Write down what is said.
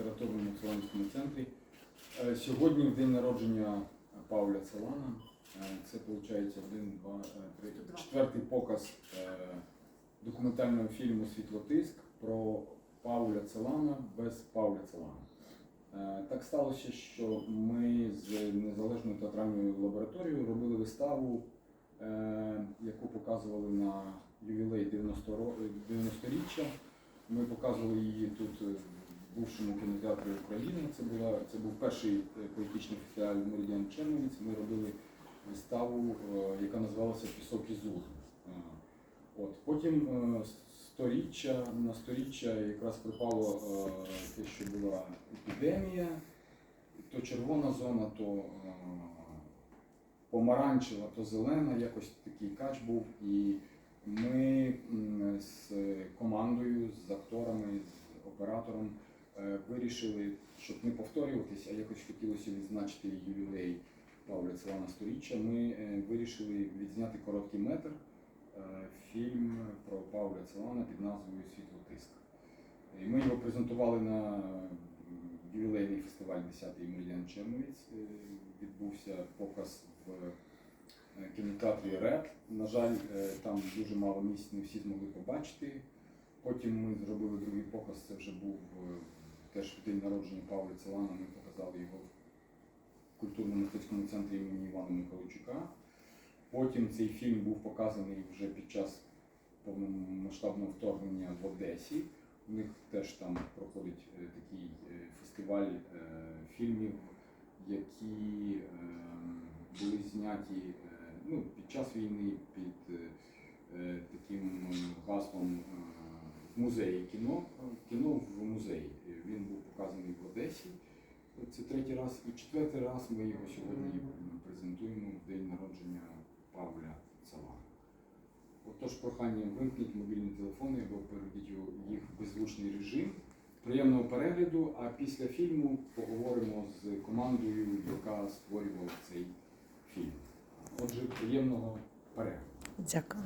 літературному Целанському центрі. Е, Сьогодні в день народження Пауля Целана. Е, Це виходить один, два, е, три, четвертий показ документального фільму Світлотиск про Пауля Целана без Пауля Целана. Так сталося, що ми з незалежною театральною лабораторією робили виставу, яку показували на ювілей 90 ро- 90-річчя. Ми показували її тут бувшому кінотеатрі України. Це була це був перший е, поетичний фестиваль Меридіан Черновіць. Ми робили виставу, е, яка називалася Пісок і Зур. Е, От потім сторіччя на сторіччя якраз припало те, що була епідемія, то червона зона, то помаранчева, то зелена, якось такий кач був. І ми з командою, з акторами, з оператором вирішили, щоб не повторюватися, а якось хотілося відзначити ювілей Павля Целана сторіччя. Ми е, вирішили відзняти короткий метр е, фільм про Павля Целана під назвою Світлотиск. І ми його презентували на ювілейний фестиваль 10-й Меридіан Черновіць. Е, Відбувся показ в е, кінотеатрі Ред. На жаль, е, там дуже мало місць, не всі змогли побачити. Потім ми зробили другий показ, це вже був е, теж в день народження Павла Целана. Ми показали його в культурно-мистецькому центрі імені Івана Михайловчука. Потім цей фільм був показаний вже під час повномасштабного вторгнення в Одесі. У них теж там проходить е, такий е, фестиваль е, фільмів, які були зняті ну, під час війни під таким гаслом музеї кіно. Кіно в музеї. Показаний в Одесі. Це третій раз. І четвертий раз ми його сьогодні презентуємо в день народження Павля Целана. Отож, прохання вимкніть мобільні телефони або переведіть їх в беззвучний режим. Приємного перегляду, а після фільму поговоримо з командою, яка створювала цей фільм. Отже, приємного перегляду. Дякую.